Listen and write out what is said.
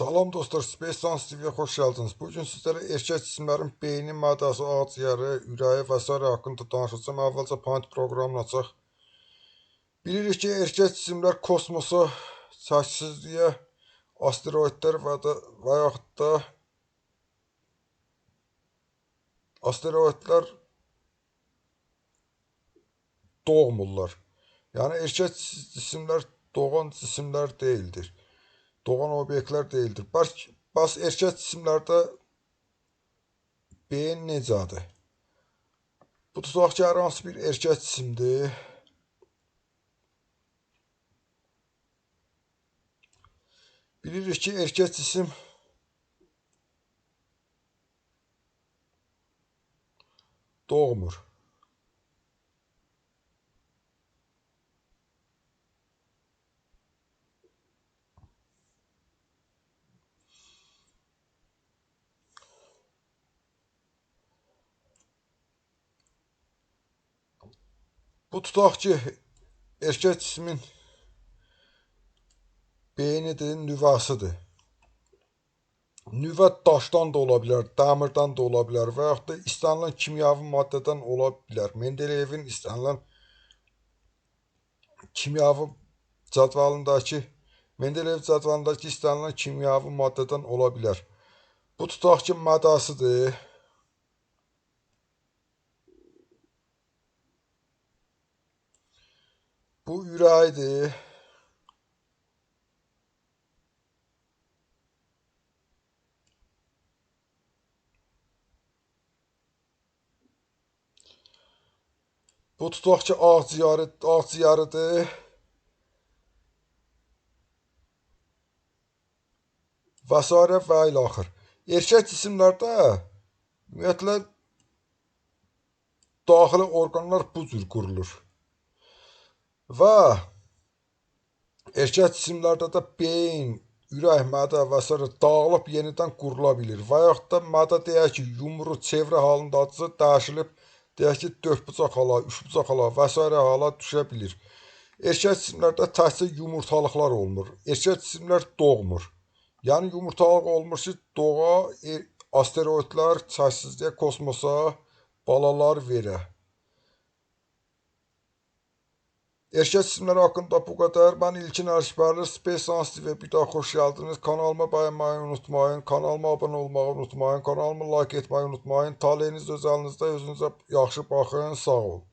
Salam dostlar, Space Science TV-yə xoş gəldiniz. Bu gün sizlərə erkək cisimlərin beyni, mədəsi, ağciyəri, ürəyi və s. haqqında danışacağım. Əvvəlcə Paint proqramını açaq. Bilirik ki, erkək cisimlər kosmosa, çəksizliyə, asteroidlər və də və yaxud da asteroidlər doğmurlar. Yəni erkək cisimlər doğan cisimlər deyildir. Doğan obyektlər deyildir. Bas, bas erkək cisimlərdə beyin necədir? Bu tutaq ki, hər hansı bir erkək cisimdir. Bilirik ki, erkək cisim doğmur. Bu tutaq ki, erkək cismin beynidir, nüvəsidir. Nüvə daşdan da ola bilər, dəmirdən də ola bilər və yaxud da istənilən kimyəvi maddədən ola bilər. Mendeleyevin istənilən kimyəvi cədvəlindəki Mendeleyev cədvəlindəki istənilən kimyəvi maddədən ola bilər. Bu tutaq ki, mədəsidir. Bu ürəyidir. Bu tutaq ki, ağciyarı, ağciyarıdır. Və s. və ilə axır. Erkək cisimlərdə ümumiyyətlə daxili orqanlar bu cür qurulur. Və erkək cisimlərdə də beyin, ürək, mədə və s. dağılıb yenidən qurula bilir. Və yaxud da mədə deyək ki, yumru çevrə halındadırsa, dəyişilib deyək ki, dörd bucaq hala, üç bucaq hala və s. hala düşə bilir. Erkək cisimlərdə təkcə yumurtalıqlar olmur. Erkək cisimlər doğmur. Yəni yumurtalıq olmur ki, doğa er, asteroidlər çəksizliyə, kosmosa balalar verə. Erkək cisimlər haqqında bu qədər. Mən İlkin Ərşbərli Space Science TV bir daha xoş gəldiniz. Kanalıma bəyənməyi unutmayın. Kanalıma abunə olmağı unutmayın. Kanalıma like etməyi unutmayın. Taleyiniz öz əlinizdə. Özünüzə yaxşı baxın. Sağ olun.